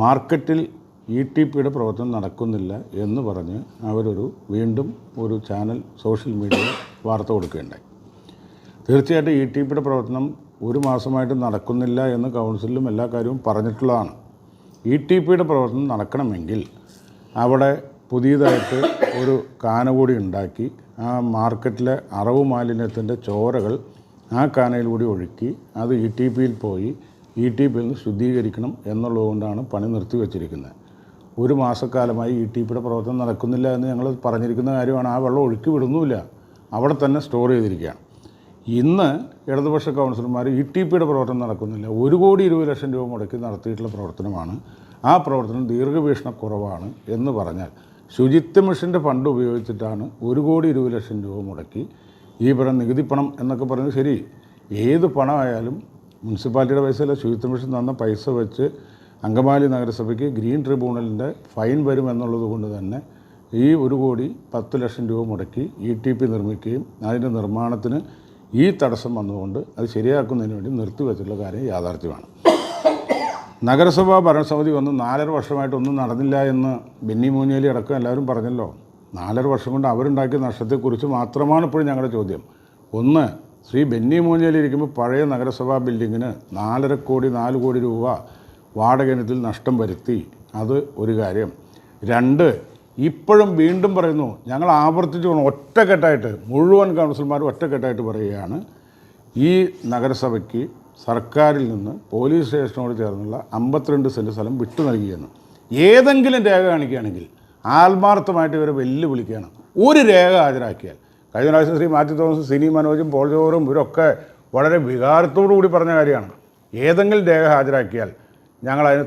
മാർക്കറ്റിൽ E T പിയുടെ പ്രവർത്തനം നടക്കുന്നില്ല എന്ന് പറഞ്ഞ് അവരൊരു വീണ്ടും ഒരു ചാനൽ സോഷ്യൽ മീഡിയയിൽ വാർത്ത കൊടുക്കുകയുണ്ടായി. തീർച്ചയായിട്ടും ഇ ടി പിയുടെ പ്രവർത്തനം ഒരു മാസമായിട്ട് നടക്കുന്നില്ല എന്ന് കൗൺസിലും എല്ലാ കാര്യവും പറഞ്ഞിട്ടുള്ളതാണ്. ഇ ടി പിയുടെ പ്രവർത്തനം നടക്കണമെങ്കിൽ അവിടെ പുതിയതായിട്ട് ഒരു കാനകൂടി ഉണ്ടാക്കി ആ മാർക്കറ്റിലെ അറവ് മാലിന്യത്തിന്റെ ചോരകൾ ആ കാനയിലൂടെ ഒഴുക്കി അത് ഇ ടി പിയിൽ പോയി ഇ ടി നിന്ന് ശുദ്ധീകരിക്കണം എന്നുള്ളതുകൊണ്ടാണ് പണി നിർത്തിവെച്ചിരിക്കുന്നത് ഒരു മാസക്കാലമായി ഇ ടി പിയുടെ പ്രവർത്തനം നടക്കുന്നില്ല എന്ന് ഞങ്ങൾ പറഞ്ഞിരിക്കുന്ന കാര്യമാണ്. ആ വെള്ളം ഒഴുക്കി വിടുന്നുമില്ല. അവിടെ തന്നെ സ്റ്റോർ ചെയ്തിരിക്കുകയാണ്. ഇന്ന് ഇടതുപക്ഷ കൗൺസിലർമാർ ഇ ടി പിയുടെ പ്രവർത്തനം നടക്കുന്നില്ല. ഒരു കോടി ഇരുപത് ലക്ഷം രൂപ മുടക്കി നടത്തിയിട്ടുള്ള പ്രവർത്തനമാണ്. ആ പ്രവർത്തനം ദീർഘവീക്ഷണ കുറവാണ് എന്ന് പറഞ്ഞാൽ ശുചിത്വ മിഷന്റെ ഫണ്ട് ഉപയോഗിച്ചിട്ടാണ് ഒരു കോടി ഇരുപത് ലക്ഷം രൂപ മുടക്കി ഈ പണം നികുതി പണം എന്നൊക്കെ പറയുന്നത് ശരി. ഏത് പണമായാലും മുനിസിപ്പാലിറ്റിയുടെ പൈസയല്ല ശുചിത്വ മിഷൻ തന്ന പൈസ വെച്ച് അങ്കമാലി നഗരസഭയ്ക്ക് ഗ്രീൻ ട്രിബ്യൂണലിന്റെ ഫൈൻ വരും എന്നുള്ളത് കൊണ്ട് തന്നെ ഈ ഒരു കോടി പത്ത് ലക്ഷം രൂപ മുടക്കി ഇ ടി പി നിർമ്മിക്കുകയും അതിന്റെ നിർമ്മാണത്തിന് ഈ തടസ്സം വന്നുകൊണ്ട് അത് ശരിയാക്കുന്നതിന് വേണ്ടി നിർത്തിവെച്ചിട്ടുള്ള കാര്യം യാഥാർത്ഥ്യമാണ്. നഗരസഭാ ഭരണസമിതി വന്ന് നാലര വർഷമായിട്ടൊന്നും നടന്നില്ല എന്ന് ബെന്നി മൂഞ്ഞേലി അടക്കം എല്ലാവരും പറഞ്ഞല്ലോ. നാലര വർഷം കൊണ്ട് അവരുണ്ടാക്കിയ നഷ്ടത്തെക്കുറിച്ച് മാത്രമാണ് ഇപ്പോഴും ഞങ്ങളുടെ ചോദ്യം. ഒന്ന് ശ്രീ ബെന്നി മൂഞ്ഞേലി ഇരിക്കുമ്പോൾ പഴയ നഗരസഭാ ബിൽഡിങ്ങിന് നാലര കോടി നാല് കോടി രൂപ വാടക ഇനത്തിൽ നഷ്ടം വരുത്തി. അത് ഒരു കാര്യം. രണ്ട് ഇപ്പോഴും വീണ്ടും പറയുന്നു ഞങ്ങൾ ആവർത്തിച്ച് പോകണം ഒറ്റക്കെട്ടായിട്ട് മുഴുവൻ കൗൺസിലർമാർ ഒറ്റക്കെട്ടായിട്ട് പറയുകയാണ് ഈ നഗരസഭയ്ക്ക് സർക്കാരിൽ നിന്ന് പോലീസ് സ്റ്റേഷനോട് ചേർന്നുള്ള അമ്പത്തിരണ്ട് സെന്റ് സ്ഥലം വിട്ടു നൽകിയെന്ന്. ഏതെങ്കിലും രേഖ കാണിക്കുകയാണെങ്കിൽ ആത്മാർത്ഥമായിട്ട് ഇവരെ വെല്ലുവിളിക്കുകയാണ്. ഒരു രേഖ ഹാജരാക്കിയാൽ കഴിഞ്ഞ പ്രാവശ്യം ശ്രീ മാത്യു തോമസും സിനി മനോജും പോൾ ജോറും ഇവരൊക്കെ വളരെ വികാരത്തോടു കൂടി പറഞ്ഞ കാര്യമാണ്. ഏതെങ്കിലും രേഖ ഹാജരാക്കിയാൽ ഞങ്ങൾ അതിന്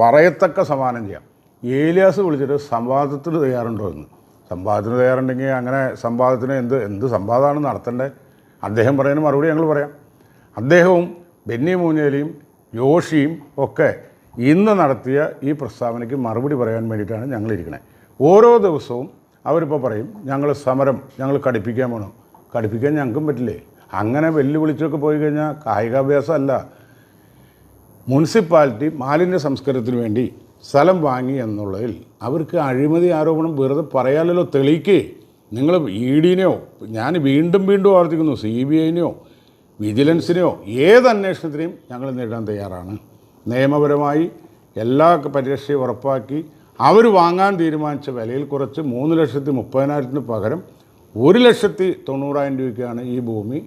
പറയത്തക്ക സമാനം ചെയ്യാം. ഏലിയാസ് വിളിച്ചിട്ട് സംവാദത്തിന് തയ്യാറുണ്ടോ എന്ന്. സംവാദത്തിന് തയ്യാറുണ്ടെങ്കിൽ അങ്ങനെ സംവാദത്തിന് എന്ത് എന്ത് സംവാദമാണ് നടത്തേണ്ടത്? അദ്ദേഹം പറയുന്ന മറുപടി ഞങ്ങൾ പറയാം. അദ്ദേഹവും ബെന്നി മൂഞ്ഞേലിയും ജോഷിയും ഒക്കെ ഇന്ന് നടത്തിയ ഈ പ്രസ്താവനയ്ക്ക് മറുപടി പറയാൻ വേണ്ടിയിട്ടാണ് ഞങ്ങളിരിക്കുന്നത് ഓരോ ദിവസവും അവരിപ്പോൾ പറയും ഞങ്ങൾ സമരം ഞങ്ങൾ കടുപ്പിക്കാൻ പോകണം കടുപ്പിക്കാൻ ഞങ്ങൾക്കും പറ്റില്ലേ? അങ്ങനെ വെല്ലുവിളിച്ചൊക്കെ പോയി കഴിഞ്ഞാൽ കായികാഭ്യാസമല്ല. മുനിസിപ്പാലിറ്റി മാലിന്യ സംസ്കരണത്തിന് വേണ്ടി സ്ഥലം വാങ്ങി എന്നുള്ളതിൽ അവർക്ക് അഴിമതി ആരോപണം വെറുതെ പറയാലല്ലോ തെളിയിക്കേ. നിങ്ങൾ ഇ ഡിനെയോ ഞാൻ വീണ്ടും വീണ്ടും ആവർത്തിക്കുന്നു സി ബി ഐനെയോ വിജിലൻസിനെയോ ഏത് അന്വേഷണത്തിനെയും ഞങ്ങൾ നേടാൻ തയ്യാറാണ്. നിയമപരമായി എല്ലാ പരിരക്ഷയും ഉറപ്പാക്കി അവർ വാങ്ങാൻ തീരുമാനിച്ച വിലയിൽ കുറച്ച് മൂന്ന് ലക്ഷത്തി മുപ്പതിനായിരത്തിന് പകരം ഒരു ലക്ഷത്തി തൊണ്ണൂറായിരം രൂപയ്ക്കാണ് ഈ ഭൂമി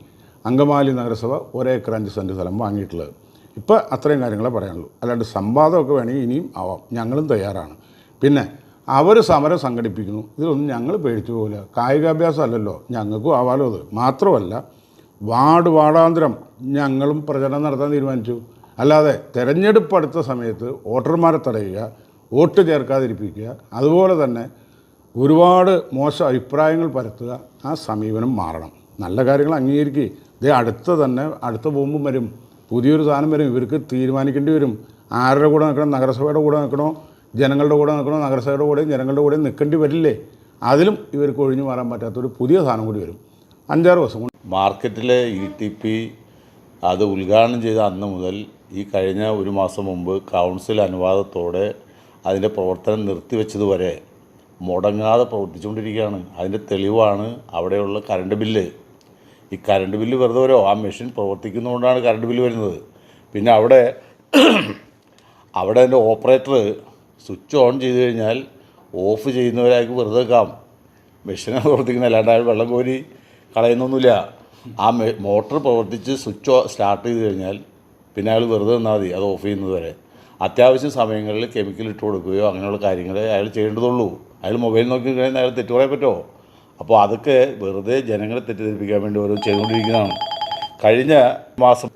അങ്കമാലി നഗരസഭ ഒരേക്കർ അഞ്ച് സെന്റ് സ്ഥലം വാങ്ങിയിട്ടുള്ളത്. ഇപ്പോൾ അത്രയും കാര്യങ്ങളെ പറയാനുള്ളൂ. അല്ലാണ്ട് സംവാദമൊക്കെ വേണമെങ്കിൽ ഇനിയും ആവാം. ഞങ്ങളും തയ്യാറാണ്. പിന്നെ അവർ സമരം സംഘടിപ്പിക്കുന്നു. ഇതിലൊന്നും ഞങ്ങൾ പേടിച്ചു പോകില്ല കായികാഭ്യാസം അല്ലല്ലോ ഞങ്ങൾക്കും ആവാലോ അത്. മാത്രമല്ല വാർഡ് വാർഡാന്തരം ഞങ്ങളും പ്രചരണം നടത്താൻ തീരുമാനിച്ചു. അല്ലാതെ തെരഞ്ഞെടുപ്പ് അടുത്ത സമയത്ത് വോട്ടർമാരെ തടയുക വോട്ട് ചേർക്കാതിരിപ്പിക്കുക. അതുപോലെ തന്നെ ഒരുപാട് മോശം അഭിപ്രായങ്ങൾ പരത്തുക. ആ സമീപനം മാറണം. നല്ല കാര്യങ്ങൾ അംഗീകരിക്കുക ഇതേ അടുത്ത തന്നെ അടുത്ത ബോംബും വരും. പുതിയൊരു സാധനം വരും. ഇവർക്ക് തീരുമാനിക്കേണ്ടി വരും. ആരുടെ കൂടെ നിൽക്കണം? നഗരസഭയുടെ കൂടെ നിൽക്കണോ? ജനങ്ങളുടെ കൂടെ നിൽക്കണോ? നഗരസഭയുടെ കൂടെയും ജനങ്ങളുടെ കൂടെയും നിൽക്കേണ്ടി വരില്ലേ? അതിലും ഇവർക്ക് ഒഴിഞ്ഞു മാറാൻ പറ്റാത്തൊരു പുതിയ സാധനം കൂടി വരും. അഞ്ചാറ് ദിവസം കൊണ്ട്. മാർക്കറ്റിലെ ഇ ടി പി അത് ഉദ്ഘാടനം ചെയ്ത അന്ന് മുതൽ ഈ കഴിഞ്ഞ ഒരു മാസം മുമ്പ് കൗൺസിൽ അനുവാദത്തോടെ അതിന്റെ പ്രവർത്തനം നിർത്തിവെച്ചതുവരെ മുടങ്ങാതെ പ്രവർത്തിച്ചുകൊണ്ടിരിക്കുകയാണ്. അതിന്റെ തെളിവാണ് അവിടെയുള്ള കറണ്ട് ബില്ല്. ഈ കറണ്ട് ബില്ല് വെറുതെ വരോ ആ മെഷീൻ പ്രവർത്തിക്കുന്നതുകൊണ്ടാണ് കറണ്ട് ബില്ല് വരുന്നത്. പിന്നെ അവിടെ അവിടെ അതിന്റെ ഓപ്പറേറ്റർ സ്വിച്ച് ഓൺ ചെയ്ത് കഴിഞ്ഞാൽ ഓഫ് ചെയ്യുന്നവരായിരിക്കും വെറുതെ വെക്കാം മെഷീൻ പ്രവർത്തിക്കുന്ന അല്ലാണ്ട് അയാൾ വെള്ളം കോരി കളയുന്നൊന്നുമില്ല. ആ മോട്ടർ പ്രവർത്തിച്ച് സ്വിച്ച് സ്റ്റാർട്ട് ചെയ്ത് കഴിഞ്ഞാൽ പിന്നെ അയാൾ വെറുതെ നിന്നാൽ മതി അത് ഓഫ് ചെയ്യുന്നത് വരെ. അത്യാവശ്യം സമയങ്ങളിൽ കെമിക്കൽ ഇട്ട് കൊടുക്കുകയോ അങ്ങനെയുള്ള കാര്യങ്ങൾ അയാൾ ചെയ്യേണ്ടതുള്ളൂ. അയാൾ മൊബൈൽ നോക്കി കഴിഞ്ഞാൽ അയാൾ തെറ്റു പറയാൻ പറ്റുമോ അപ്പോൾ അതൊക്കെ വെറുതെ ജനങ്ങളെ തെറ്റിദ്ധരിപ്പിക്കാൻ വേണ്ടി ഓരോ ചെയ്തുകൊണ്ടിരിക്കുന്നതാണ്. കഴിഞ്ഞ മാസം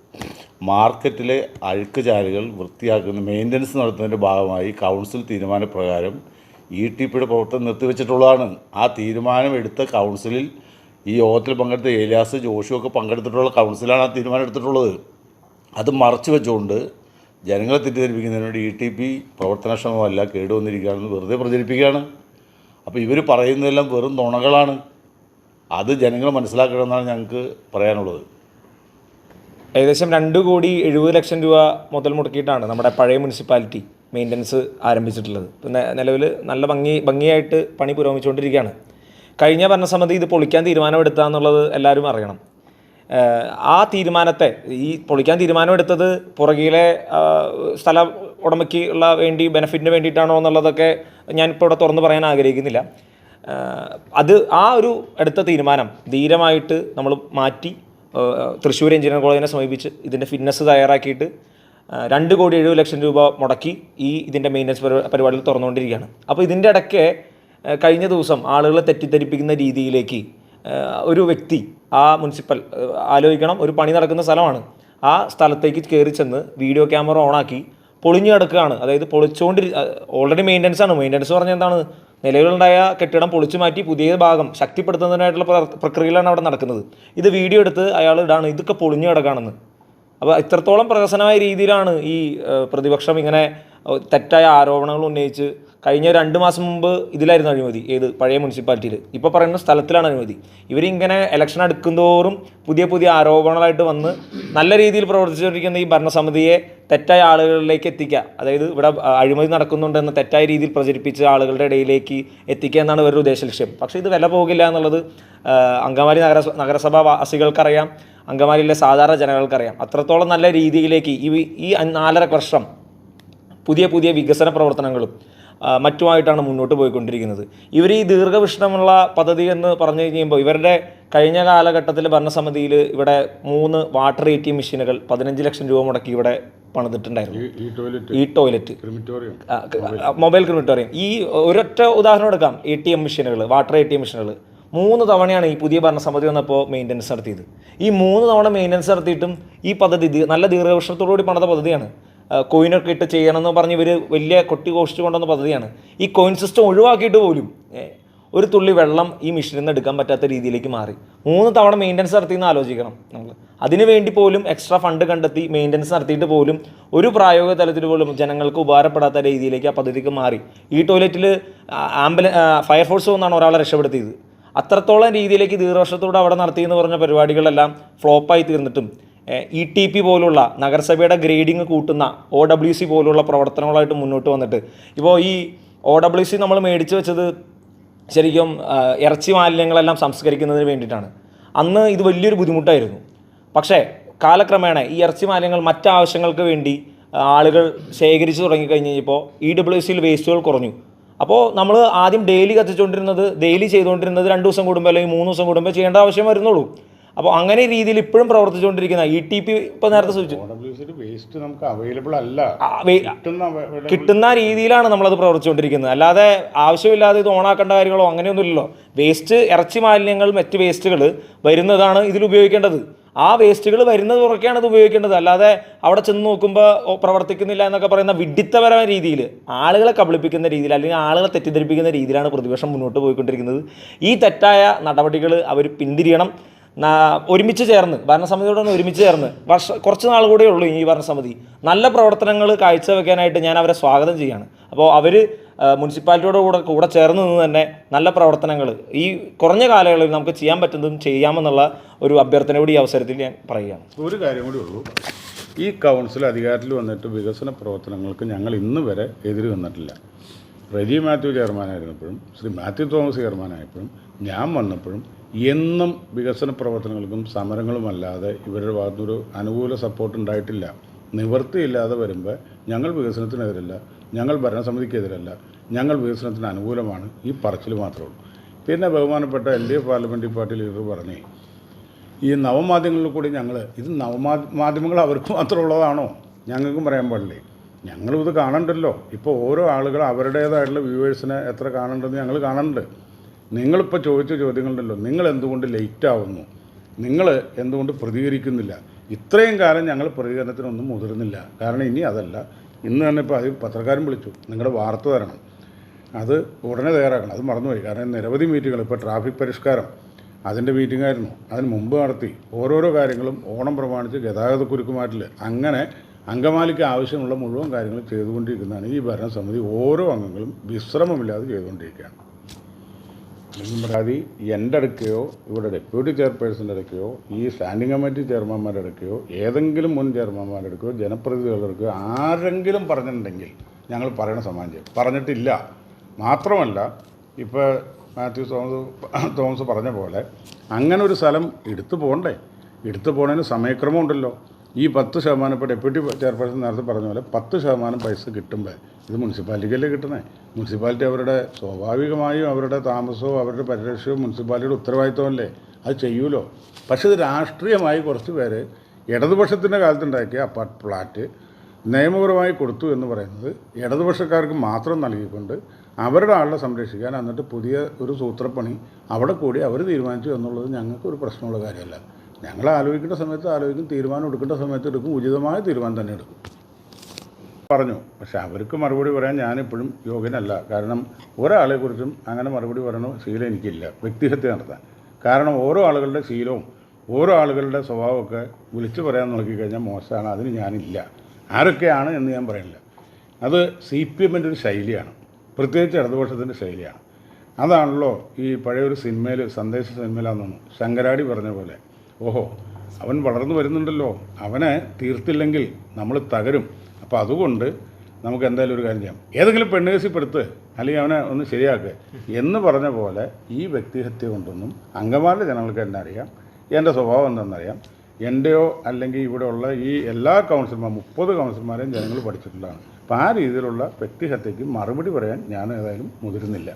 മാർക്കറ്റിലെ അഴുക്ക് ചാലുകൾ വൃത്തിയാക്കുന്ന മെയിന്റനൻസ് നടത്തുന്നതിന്റെ ഭാഗമായി കൗൺസിൽ തീരുമാനപ്രകാരം ഇ ടി പിയുടെ പ്രവർത്തനം നിർത്തിവെച്ചിട്ടുള്ളതാണ്. ആ തീരുമാനം എടുത്ത കൗൺസിലിൽ ഈ യോഗത്തിൽ പങ്കെടുത്ത ഏലിയാസ് ഒക്കെ പങ്കെടുത്തിട്ടുള്ള കൗൺസിലാണ് ആ തീരുമാനം എടുത്തിട്ടുള്ളത്. അത് മറച്ചു വെച്ചുകൊണ്ട് ജനങ്ങളെ തെറ്റിദ്ധരിപ്പിക്കുന്നതിന് വേണ്ടി ഇ ടി പി പ്രവർത്തനക്ഷമമല്ല കേടുവന്നിരിക്കുകയാണെന്ന് വെറുതെ പ്രചരിപ്പിക്കുകയാണ്. അപ്പോൾ ഇവർ പറയുന്നതെല്ലാം വെറും നുണകളാണ്. അത് ജനങ്ങൾ മനസ്സിലാക്കണമെന്നാണ് ഞങ്ങൾക്ക് പറയാനുള്ളത്. ഏകദേശം രണ്ട് കോടി എഴുപത് ലക്ഷം രൂപ മുതൽ മുടക്കിയിട്ടാണ് നമ്മുടെ പഴയ മുനിസിപ്പാലിറ്റി മെയിന്റനൻസ് ആരംഭിച്ചിട്ടുള്ളത്. പിന്നെ നിലവിൽ നല്ല ഭംഗി ഭംഗിയായിട്ട് പണി പുരോഗമിച്ചുകൊണ്ടിരിക്കുകയാണ്. കഴിഞ്ഞ ഭരണസമിതി ഇത് പൊളിക്കാൻ തീരുമാനമെടുത്താന്നുള്ളത് എല്ലാവരും അറിയണം. ആ തീരുമാനത്തെ ഈ പൊളിക്കാൻ തീരുമാനമെടുത്തത് പുറകിലെ സ്ഥല ഉടമയ്ക്ക് ഉള്ള വേണ്ടി ബെനഫിറ്റിന് വേണ്ടിയിട്ടാണോ എന്നുള്ളതൊക്കെ ഞാനിപ്പോൾ ഇവിടെ തുറന്ന് പറയാൻ ആഗ്രഹിക്കുന്നില്ല. അത് ആ ഒരു എടുത്ത തീരുമാനം ധീരമായിട്ട് നമ്മൾ മാറ്റി തൃശ്ശൂർ എഞ്ചിനീയറിംഗ് കോളേജിനെ സമീപിച്ച് ഇതിന്റെ ഫിറ്റ്നസ് തയ്യാറാക്കിയിട്ട് രണ്ട് കോടി എഴുപത് ലക്ഷം രൂപ മുടക്കി ഈ ഇതിന്റെ മെയിന്റനൻസ് പരിപാടികൾ തുറന്നുകൊണ്ടിരിക്കുകയാണ്. അപ്പോൾ ഇതിന്റെ ഇടയ്ക്ക് കഴിഞ്ഞ ദിവസം ആളുകളെ തെറ്റിദ്ധരിപ്പിക്കുന്ന രീതിയിലേക്ക് ഒരു വ്യക്തി ആ മുനിസിപ്പൽ ആലോചിക്കണം ഒരു പണി നടക്കുന്ന സ്ഥലമാണ്. ആ സ്ഥലത്തേക്ക് കയറി ചെന്ന് വീഡിയോ ക്യാമറ ഓണാക്കി പൊളിഞ്ഞു കിടക്കുകയാണ്. അതായത് പൊളിച്ചുകൊണ്ടിരി ഓൾറെഡി മെയിന്റനൻസ് ആണ്. മെയിന്റനൻസ് പറഞ്ഞാൽ എന്താണ്? നിലവിലുണ്ടായ കെട്ടിടം പൊളിച്ചു മാറ്റി പുതിയ ഭാഗം ശക്തിപ്പെടുത്തുന്നതിനായിട്ടുള്ള പ്രക്രിയയിലാണ് അവിടെ നടക്കുന്നത്. ഇത് വീഡിയോ എടുത്ത് അയാൾ ഇടാണ് ഇതൊക്കെ പൊളിഞ്ഞു കിടക്കുകയാണെന്ന്. അപ്പോൾ ഇത്രത്തോളം പ്രഹസനമായ രീതിയിലാണ് ഈ പ്രതിപക്ഷം ഇങ്ങനെ തെറ്റായ ആരോപണങ്ങൾ ഉന്നയിച്ച് കഴിഞ്ഞ രണ്ട് മാസം മുമ്പ് ഇതിലായിരുന്നു അഴിമതി ഏത്? പഴയ മുനിസിപ്പാലിറ്റിയിൽ. ഇപ്പോൾ പറയുന്ന സ്ഥലത്തിലാണ് അഴിമതി ഇവരിങ്ങനെ ഇലക്ഷൻ അടുക്കുന്തോറും പുതിയ പുതിയ ആരോപണങ്ങളായിട്ട് വന്ന് നല്ല രീതിയിൽ പ്രവർത്തിച്ചുകൊണ്ടിരിക്കുന്ന ഈ ഭരണസമിതിയെ തെറ്റായ ആളുകളിലേക്ക് എത്തിക്കുക. അതായത് ഇവിടെ അഴിമതി നടക്കുന്നുണ്ടെന്ന് തെറ്റായ രീതിയിൽ പ്രചരിപ്പിച്ച ആളുകളുടെ ഇടയിലേക്ക് എത്തിക്കുക എന്നാണ് ഇവരുടെ ഉദ്ദേശ ലക്ഷ്യം. പക്ഷേ ഇത് വില പോകില്ല എന്നുള്ളത് അങ്കമാലി നഗരസഭ നഗരസഭാ വാസികൾക്കറിയാം അങ്കമാലിയിലെ സാധാരണ ജനങ്ങൾക്കറിയാം. അത്രത്തോളം നല്ല രീതിയിലേക്ക് ഈ ഈ നാലര വർഷം പുതിയ പുതിയ വികസന പ്രവർത്തനങ്ങളും മറ്റുമായിട്ടാണ് മുന്നോട്ട് പോയിക്കൊണ്ടിരിക്കുന്നത്. ഇവർ ഈ ദീർഘവിഷ്ണമുള്ള പദ്ധതി എന്ന് പറഞ്ഞു കഴിയുമ്പോൾ ഇവരുടെ കഴിഞ്ഞ കാലഘട്ടത്തിൽ ഭരണസമിതിയിൽ ഇവിടെ മൂന്ന് വാട്ടർ എ ടി എം മെഷീനുകൾ പതിനഞ്ച് ലക്ഷം രൂപ മുടക്കി ഇവിടെ പണിതിട്ടുണ്ടായിരുന്നു. ഈ- ടോയ്ലറ്റ് മൊബൈൽ ക്രിമിറ്റോറിയം ഈ ഒരൊറ്റ ഉദാഹരണം എടുക്കാം. എ ടി എം മെഷീനുകൾ വാട്ടർ എ ടി എം മെഷീനുകൾ മൂന്ന് തവണയാണ് ഈ പുതിയ ഭരണസമിതി വന്നപ്പോൾ മെയിന്റനൻസ് നടത്തിയത്. ഈ മൂന്ന് തവണ മെയിന്റനൻസ് നടത്തിയിട്ടും ഈ പദ്ധതി നല്ല ദീർഘവർഷത്തോടുകൂടി പണിത പദ്ധതിയാണ്. കോയിനൊക്കെ ഇട്ട് ചെയ്യണമെന്ന് പറഞ്ഞ് ഇവർ വലിയ കൊട്ടി കോഷിച്ച് കൊണ്ടുവന്ന പദ്ധതിയാണ്. ഈ കോയിൻ സിസ്റ്റം ഒഴിവാക്കിയിട്ട് പോലും ഒരു തുള്ളി വെള്ളം ഈ മെഷീനിൽ നിന്ന് എടുക്കാൻ പറ്റാത്ത രീതിയിലേക്ക് മാറി. മൂന്ന് തവണ മെയിന്റനൻസ് നടത്തിയെന്ന് ആലോചിക്കണം നമ്മൾ അതിനു വേണ്ടി പോലും എക്സ്ട്രാ ഫണ്ട് കണ്ടെത്തി മെയിന്റനൻസ് നടത്തിയിട്ട് പോലും ഒരു പ്രായോഗിക തലത്തിൽ പോലും ജനങ്ങൾക്ക് ഉപകാരപ്പെടാത്ത രീതിയിലേക്ക് ആ പദ്ധതിക്ക് മാറി. ഈ ടോയ്ലറ്റിൽ ആംബുലൻ ഫയർഫോഴ്സ് വന്നാണ് ഒരാളെ രക്ഷപ്പെടുത്തിയത്. അത്രത്തോളം രീതിയിലേക്ക് ദീർഘവർഷത്തോടെ അവിടെ നടത്തിയെന്ന് പറഞ്ഞ പരിപാടികളെല്ലാം ഫ്ലോപ്പായി തീർന്നിട്ടും ഇ ടി പി പോലുള്ള നഗരസഭയുടെ ഗ്രേഡിംഗ് കൂട്ടുന്ന ഒ ഡബ്ല്യു സി പോലുള്ള പ്രവർത്തനങ്ങളായിട്ട് മുന്നോട്ട് വന്നിട്ട്. ഇപ്പോൾ ഈ ഒ ഡബ്ല്യു സി നമ്മൾ മേടിച്ച് വെച്ചത് ശരിക്കും ഇറച്ചി മാലിന്യങ്ങളെല്ലാം സംസ്കരിക്കുന്നതിന് വേണ്ടിയിട്ടാണ്. അന്ന് ഇത് വലിയൊരു ബുദ്ധിമുട്ടായിരുന്നു. പക്ഷേ കാലക്രമേണ ഈ ഇറച്ചി മാലിന്യങ്ങൾ മറ്റാവശ്യങ്ങൾക്ക് വേണ്ടി ആളുകൾ ശേഖരിച്ചു തുടങ്ങിക്കഴിഞ്ഞ് കഴിഞ്ഞപ്പോൾ ഇ ഡബ്ല്യു സിയിൽ വേസ്റ്റുകൾ കുറഞ്ഞു. അപ്പോൾ നമ്മൾ ആദ്യം ഡെയിലി കത്തിച്ചുകൊണ്ടിരുന്നത് ഡെയിലി ചെയ്തുകൊണ്ടിരുന്നത് രണ്ട് ദിവസം കൂടുമ്പോൾ അല്ലെങ്കിൽ മൂന്ന് ദിവസം കൂടുമ്പോൾ ചെയ്യേണ്ട ആവശ്യം വരുന്നുള്ളൂ. അപ്പോൾ അങ്ങനെ രീതിയിൽ ഇപ്പോഴും പ്രവർത്തിച്ചുകൊണ്ടിരിക്കുന്ന ഇ ടി പി ഇപ്പോൾ നേരത്തെ സൂചിച്ചു വേസ്റ്റ് നമുക്ക് അവൈലബിൾ അല്ല. കിട്ടുന്ന രീതിയിലാണ് നമ്മളത് പ്രവർത്തിച്ചുകൊണ്ടിരിക്കുന്നത്. അല്ലാതെ ആവശ്യമില്ലാതെ ഇത് ഓണാക്കേണ്ട കാര്യങ്ങളോ അങ്ങനെയൊന്നുമില്ലല്ലോ. വേസ്റ്റ് ഇറച്ചി മാലിന്യങ്ങൾ മറ്റ് വേസ്റ്റുകൾ വരുന്നതാണ് ഇതിൽ ഉപയോഗിക്കേണ്ടത്. ആ വേസ്റ്റുകൾ വരുന്നത് പുറക്കെയാണ് ഇത് ഉപയോഗിക്കേണ്ടത്. അല്ലാതെ അവിടെ ചെന്ന് നോക്കുമ്പോൾ പ്രവർത്തിക്കുന്നില്ല എന്നൊക്കെ പറയുന്ന വിഡിത്തപരമായ രീതിയിൽ ആളുകളെ കബളിപ്പിക്കുന്ന രീതിയിൽ അല്ലെങ്കിൽ ആളുകളെ തെറ്റിദ്ധരിപ്പിക്കുന്ന രീതിയിലാണ് പ്രതിപക്ഷം മുന്നോട്ട് പോയിക്കൊണ്ടിരിക്കുന്നത്. ഈ തെറ്റായ നടപടികൾ അവർ പിന്തിരിയണം. ഒരുമിച്ച് ചേർന്ന് ഭരണസമിതിയോട് ഒന്ന് ഒരുമിച്ച് ചേർന്ന് വർഷ കുറച്ച് നാൾ കൂടെ ഉള്ളൂ ഈ ഭരണസമിതി. നല്ല പ്രവർത്തനങ്ങൾ കാഴ്ചവെക്കാനായിട്ട് ഞാൻ അവരെ സ്വാഗതം ചെയ്യാണ് അപ്പോൾ അവർ മുനിസിപ്പാലിറ്റിയോട് കൂടെ കൂടെ ചേർന്ന് നിന്ന് തന്നെ നല്ല പ്രവർത്തനങ്ങൾ ഈ കുറഞ്ഞ കാലയളവിൽ നമുക്ക് ചെയ്യാൻ പറ്റുന്നതും ചെയ്യാമെന്നുള്ള ഒരു അഭ്യർത്ഥന കൂടി ഈ അവസരത്തിൽ ഞാൻ പറയുകയാണ്. ഒരു കാര്യം കൂടി ഉള്ളൂ. ഈ കൗൺസിൽ അധികാരത്തിൽ വന്നിട്ട് വികസന പ്രവർത്തനങ്ങൾക്ക് ഞങ്ങൾ ഇന്ന് വരെ എതിര് വന്നിട്ടില്ല റെജി മാത്യു ചെയർമാനായിരുന്നപ്പോഴും ശ്രീ മാത്യു തോമസ് ചെയർമാനായപ്പോഴും ഞാൻ വന്നപ്പോഴും എന്നും വികസന പ്രവർത്തനങ്ങൾക്കും സമരങ്ങളുമല്ലാതെ ഇവരുടെ ഭാഗത്തുനിന്നൊരു അനുകൂല സപ്പോർട്ട് ഉണ്ടായിട്ടില്ല. നിവൃത്തിയില്ലാതെ വരുമ്പോൾ ഞങ്ങൾ വികസനത്തിനെതിരല്ല ഞങ്ങൾ ഭരണസമിതിക്കെതിരല്ല ഞങ്ങൾ വികസനത്തിന് അനുകൂലമാണ് ഈ പറച്ചിൽ മാത്രമേ ഉള്ളൂ. പിന്നെ ബഹുമാനപ്പെട്ട L D F parliamentary party leader പറഞ്ഞേ ഈ നവമാധ്യമങ്ങളിൽ കൂടി ഞങ്ങൾ ഇത് നവമാധ്യമങ്ങൾ മാധ്യമങ്ങൾ അവർക്ക് മാത്രമുള്ളതാണോ ഞങ്ങൾക്കും പറയാൻ പാടില്ലേ? ഞങ്ങളും ഇത് കാണണ്ടല്ലോ. ഇപ്പോൾ ഓരോ ആളുകൾ അവരുടേതായിട്ടുള്ള വ്യൂവേഴ്സിനെ എത്ര കാണണ്ടെന്ന് ഞങ്ങൾ കാണുന്നുണ്ട് നിങ്ങളിപ്പോൾ ചോദിച്ച ചോദ്യങ്ങളുണ്ടല്ലോ നിങ്ങൾ എന്തുകൊണ്ട് ലേറ്റ് ആവുന്നു നിങ്ങൾ എന്തുകൊണ്ട് പ്രതികരിക്കുന്നില്ല? ഇത്രയും കാലം ഞങ്ങൾ പ്രതികരണത്തിനൊന്നും മുതിർന്നില്ല. കാരണം ഇനി അതല്ല. ഇന്ന് തന്നെ ഇപ്പോൾ അത് പത്രക്കാരൻ വിളിച്ചു. നിങ്ങളുടെ വാർത്ത തരണം. അത് ഉടനെ തയ്യാറാക്കണം. അത് മറന്നുപോയി. കാരണം നിരവധി മീറ്റിങ്ങുകൾ ഇപ്പോൾ ട്രാഫിക് പരിഷ്കാരം അതിന്റെ മീറ്റിംഗ് ആയിരുന്നു. അതിന് മുമ്പ് നടത്തി ഓരോരോ കാര്യങ്ങളും ഓണം പ്രമാണിച്ച് ഗതാഗത കുരുക്കുമാറ്റിൽ അങ്ങനെ അങ്കമാലിക്ക് ആവശ്യമുള്ള മുഴുവൻ കാര്യങ്ങളും ചെയ്തുകൊണ്ടിരിക്കുന്നതാണ് ഈ ഭരണസമിതി ഓരോ അംഗങ്ങളും വിശ്രമമില്ലാതെ ചെയ്തുകൊണ്ടിരിക്കുകയാണ്. പരാതി എന്റെ അടുക്കയോ ഇവിടെ ഡെപ്യൂട്ടി ചെയർപേഴ്സന്റെ അടുക്കയോ ഈ സ്റ്റാൻഡിംഗ് കമ്മിറ്റി ചെയർമാന്മാരുടെ അടുക്കയോ ഏതെങ്കിലും മുൻ ചെയർമാന്മാരുടെ അടുക്കയോ ജനപ്രതിനിധികളുടെ അടുക്കയോ ആരെങ്കിലും പറഞ്ഞിട്ടുണ്ടെങ്കിൽ ഞങ്ങൾ പറയണ സമ്മാനം ചെയ്യും. പറഞ്ഞിട്ടില്ല. മാത്രമല്ല ഇപ്പോൾ മാത്യു തോമസ് തോമസ് പറഞ്ഞ പോലെ അങ്ങനെ ഒരു സ്ഥലം എടുത്തു പോകണ്ടേ? എടുത്തു പോകുന്നതിന് സമയക്രമം ഉണ്ടല്ലോ. ഈ പത്ത് ശതമാനം ഇപ്പോൾ ഡെപ്യൂട്ടി ചെയർപേഴ്സൺ നേരത്തെ പറഞ്ഞ പോലെ പത്ത് ശതമാനം പൈസ കിട്ടുമ്പോൾ ഇത് മുനിസിപ്പാലിറ്റിക്കല്ലേ കിട്ടുന്നത് മുനിസിപ്പാലിറ്റി അവരുടെ സ്വാഭാവികമായും അവരുടെ താമസവും അവരുടെ പരിരക്ഷയും മുനിസിപ്പാലിറ്റിയുടെ ഉത്തരവാദിത്വമല്ലേ? അത് ചെയ്യൂലോ? പക്ഷേ ഇത് രാഷ്ട്രീയമായി കുറച്ച് പേര് ഇടതുപക്ഷത്തിന്റെ കാലത്തുണ്ടാക്കിയ അപ്പാർട്ട് ഫ്ലാറ്റ് നിയമപരമായി കൊടുത്തു എന്ന് പറയുന്നത് ഇടതുപക്ഷക്കാർക്ക് മാത്രം നൽകിക്കൊണ്ട് അവരുടെ ആളെ സംരക്ഷിക്കാൻ എന്നിട്ട് പുതിയ ഒരു സൂത്രപ്പണി അവിടെ കൂടി അവർ തീരുമാനിച്ചു എന്നുള്ളത് ഞങ്ങൾക്ക് ഒരു പ്രശ്നമുള്ള കാര്യമല്ല. ഞങ്ങൾ ആലോചിക്കേണ്ട സമയത്ത് ആലോചിക്കും തീരുമാനം എടുക്കേണ്ട സമയത്ത് എടുക്കും ഉചിതമായ തീരുമാനം തന്നെ എടുക്കും. പറഞ്ഞു. പക്ഷെ അവർക്ക് മറുപടി പറയാൻ ഞാനിപ്പോഴും യോഗ്യനല്ല. കാരണം ഒരാളെക്കുറിച്ചും അങ്ങനെ മറുപടി പറയണ ശീലം എനിക്കില്ല. വ്യക്തിഹത്യ നടത്താൻ. കാരണം ഓരോ ആളുകളുടെ ശീലവും ഓരോ ആളുകളുടെ സ്വഭാവമൊക്കെ വിളിച്ചു പറയാൻ നോക്കിക്കഴിഞ്ഞാൽ മോശമാണ്. അതിന് ഞാനില്ല. ആരൊക്കെയാണ് എന്ന് ഞാൻ പറയുന്നില്ല അത് സി പി എമ്മിന്റെ ഒരു ശൈലിയാണ്. പ്രത്യേകിച്ച് ഇടതുപക്ഷത്തിന്റെ ശൈലിയാണ്. അതാണല്ലോ ഈ പഴയൊരു സിനിമയിൽ സന്ദേശ സിനിമയിലാണെന്ന് ശങ്കരാടി പറഞ്ഞ പോലെ. ഓഹോ അവൻ വളർന്നു വരുന്നുണ്ടല്ലോ. അവനെ തീർത്തില്ലെങ്കിൽ നമ്മൾ തകരും. അപ്പോൾ അതുകൊണ്ട് നമുക്ക് എന്തായാലും ഒരു കാര്യം ചെയ്യാം. ഏതെങ്കിലും പെണ്ണുകേസിപ്പെടുത്ത് അല്ലെങ്കിൽ അവനെ ഒന്ന് ശരിയാക്കുക എന്ന് പറഞ്ഞ പോലെ ഈ വ്യക്തിഹത്യ കൊണ്ടൊന്നും അങ്കമാലിലെ ജനങ്ങൾക്ക് എന്നെ അറിയാം. എന്റെ സ്വഭാവം എന്താണെന്നറിയാം. എന്റെയോ അല്ലെങ്കിൽ ഇവിടെയുള്ള ഈ എല്ലാ കൗൺസിലർമാർ മുപ്പത് കൗൺസിലർമാരെയും ജനങ്ങൾ പഠിച്ചിട്ടുള്ളതാണ്. അപ്പോൾ ആ രീതിയിലുള്ള വ്യക്തിഹത്യയ്ക്ക് മറുപടി പറയാൻ ഞാൻ ഏതായാലും മുതിരുന്നില്ല.